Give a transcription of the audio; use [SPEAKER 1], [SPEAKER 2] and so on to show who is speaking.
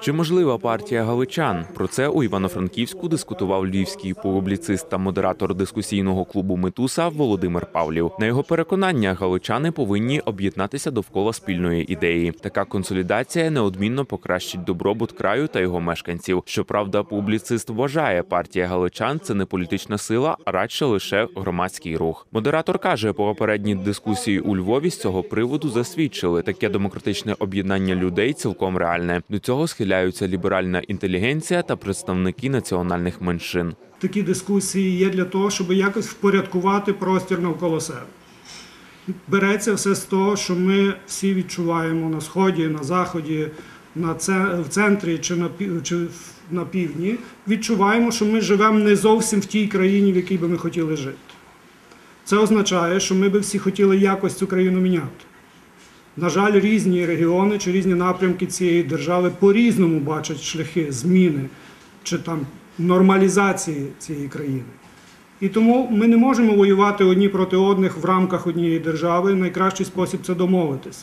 [SPEAKER 1] Чи можлива партія галичан? Про це у Івано-Франківську дискутував львівський публіцист та модератор дискусійного клубу Метуса Володимир Павлів. На його переконання, галичани повинні об'єднатися довкола спільної ідеї. Така консолідація неодмінно покращить добробут краю та його мешканців. Щоправда, публіцист вважає, партія галичан це не політична сила, а радше лише громадський рух. Модератор каже, попередні дискусії у Львові з цього приводу засвідчили таке демократичне об'єднання людей цілком реальне. До цього схиляються ліберальна інтелігенція та представники національних меншин.
[SPEAKER 2] Такі дискусії є для того, щоб якось впорядкувати простір навколо себе. Береться все з того, що ми всі відчуваємо на сході, на заході, на в центрі чи на, чи на півдні. Відчуваємо, що ми живемо не зовсім в тій країні, в якій би ми хотіли жити. Це означає, що ми би всі хотіли якось цю країну міняти. На жаль, різні регіони чи різні напрямки цієї держави по-різному бачать шляхи зміни чи там нормалізації цієї країни. І тому ми не можемо воювати одні проти одних в рамках однієї держави. Найкращий спосіб це домовитися.